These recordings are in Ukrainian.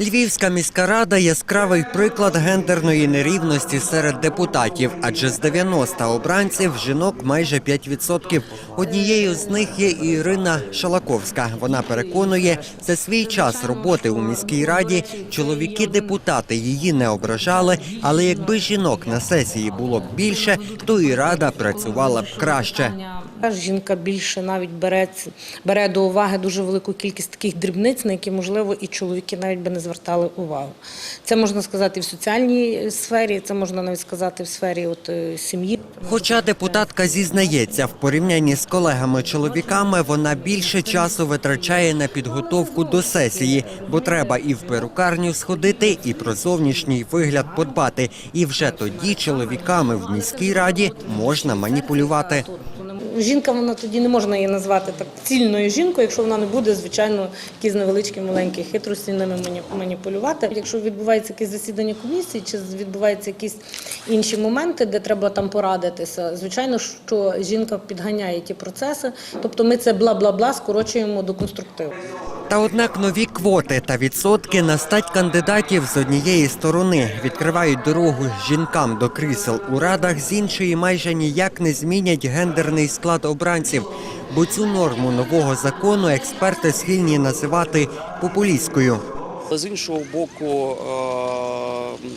Львівська міська рада яскравий приклад гендерної нерівності серед депутатів, адже з 90 обранців жінок майже 5%. Однією з них є Ірина Шалаковська. Вона переконує, за свій час роботи у міській раді чоловіки-депутати її не ображали, але якби жінок на сесії було б більше, то і рада працювала б краще. Жінка більше навіть бере, до уваги дуже велику кількість таких дрібниць, на які, можливо, і чоловіки навіть би не звертали увагу. Це можна сказати в соціальній сфері, це можна навіть сказати в сфері от, е, сім'ї. Хоча депутатка зізнається, в порівнянні з колегами-чоловіками вона більше часу витрачає на підготовку до сесії, бо треба і в перукарню сходити, і про зовнішній вигляд подбати. І вже тоді чоловіками в міській раді можна маніпулювати. Жінка, вона тоді не можна її назвати так цільною жінкою, якщо вона не буде, звичайно, якісь невеличкі маленькі хитрості ними маніпулювати. Якщо відбувається якесь засідання комісії, чи відбуваються якісь інші моменти, де треба там порадитися, звичайно, що жінка підганяє ті процеси. Тобто ми це бла-бла-бла скорочуємо до конструктиву. Та однак нові квоти та відсотки на стать кандидатів з однієї сторони відкривають дорогу жінкам до крісел у радах, з іншої майже ніяк не змінять гендерний склад обранців. Бо цю норму нового закону експерти схильні називати популістською. З іншого боку, е,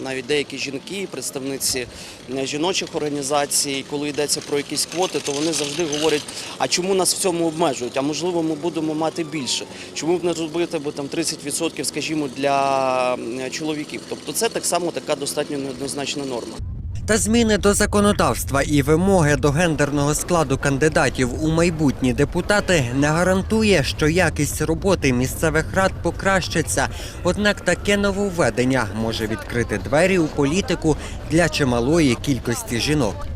навіть деякі жінки, представниці е, жіночих організацій, коли йдеться про якісь квоти, то вони завжди говорять: а чому нас в цьому обмежують? А можливо, ми будемо мати більше. Чому б не зробити бо там 30%, скажімо, для чоловіків? Тобто, це так само така достатньо неоднозначна норма. Та зміни до законодавства і вимоги до гендерного складу кандидатів у майбутні депутати не гарантує, що якість роботи місцевих рад покращиться. Однак таке нововведення може відкрити двері у політику для чималої кількості жінок.